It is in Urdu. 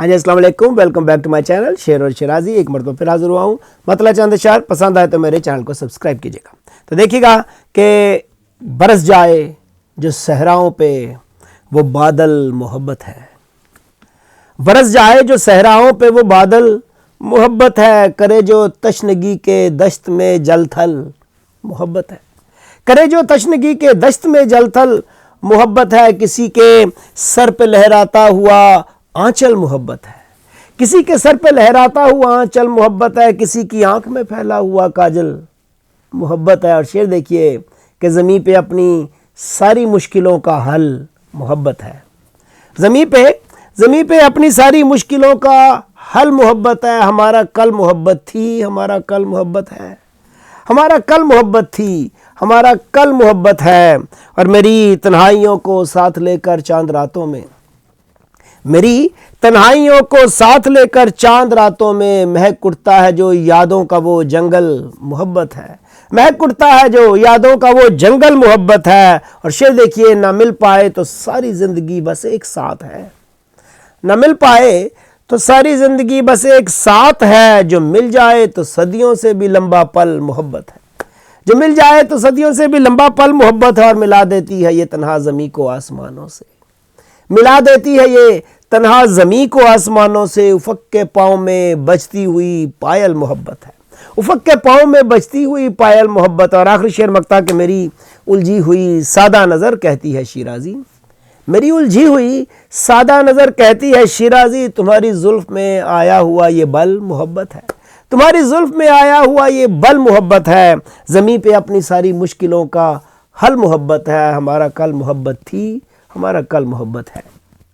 ہاں جی السلام علیکم welcome back to my channel شیر اور شرازی ایک مرتبہ پھر حاضر ہوا ہوں۔ مطلع چند اشعار پسند آئے تو میرے چینل کو سبسکرائب کیجیے گا۔ تو دیکھیے گا کہ برس جائے جو صحراؤں پہ، وہ بادل محبت ہے۔ برس جائے جو صحراؤں پہ، وہ بادل محبت ہے۔ کرے جو تشنگی کے دشت میں جل تھل، محبت ہے۔ کرے جو تشنگی کے دشت میں جل تھل، محبت ہے۔ کسی کے سر پہ لہراتا ہوا آنچل محبت ہے۔ کسی کے سر پہ لہراتا ہوا آنچل محبت ہے، کسی کی آنکھ میں پھیلا ہوا کاجل محبت ہے۔ اور شعر دیکھیے کہ زمین پہ اپنی ساری مشکلوں کا حل محبت ہے۔ زمین پہ زمین پہ اپنی ساری مشکلوں کا حل محبت ہے۔ ہمارا کل محبت تھی، ہمارا کل محبت ہے۔ ہمارا کل محبت تھی، ہمارا کل محبت ہے۔ اور میری تنہائیوں کو ساتھ لے کر چاند راتوں میں میری تنہائیوں کو ساتھ لے کر چاند راتوں میں مہک اٹھتا ہے جو یادوں کا وہ جنگل محبت ہے۔ مہک اٹھتا ہے جو یادوں کا وہ جنگل محبت ہے۔ اور شیر دیکھیے، نہ مل پائے تو ساری زندگی بس ایک ساتھ ہے۔ نہ مل پائے تو ساری زندگی بس ایک ساتھ ہے۔ جو مل جائے تو صدیوں سے بھی لمبا پل محبت ہے۔ جو مل جائے تو صدیوں سے بھی لمبا پل محبت ہے اور ملا دیتی ہے یہ تنہا زمیں کو آسمانوں سے۔ ملا دیتی ہے یہ تنہا زمیں کو آسمانوں سے افق کے پاؤں میں بچتی ہوئی پائل محبت ہے۔ افق کے پاؤں میں بچتی ہوئی پائل محبت۔ اور آخری شعر مکتا کہ میری الجھی ہوئی سادہ نظر کہتی ہے شیرازی۔ میری الجھی ہوئی سادہ نظر کہتی ہے شیرازی، تمہاری زلف میں آیا ہوا یہ بل محبت ہے۔ تمہاری زلف میں آیا ہوا یہ بل محبت ہے۔ زمین پہ اپنی ساری مشکلوں کا حل محبت ہے۔ ہمارا کل محبت تھی ہمارا کل محبت ہے۔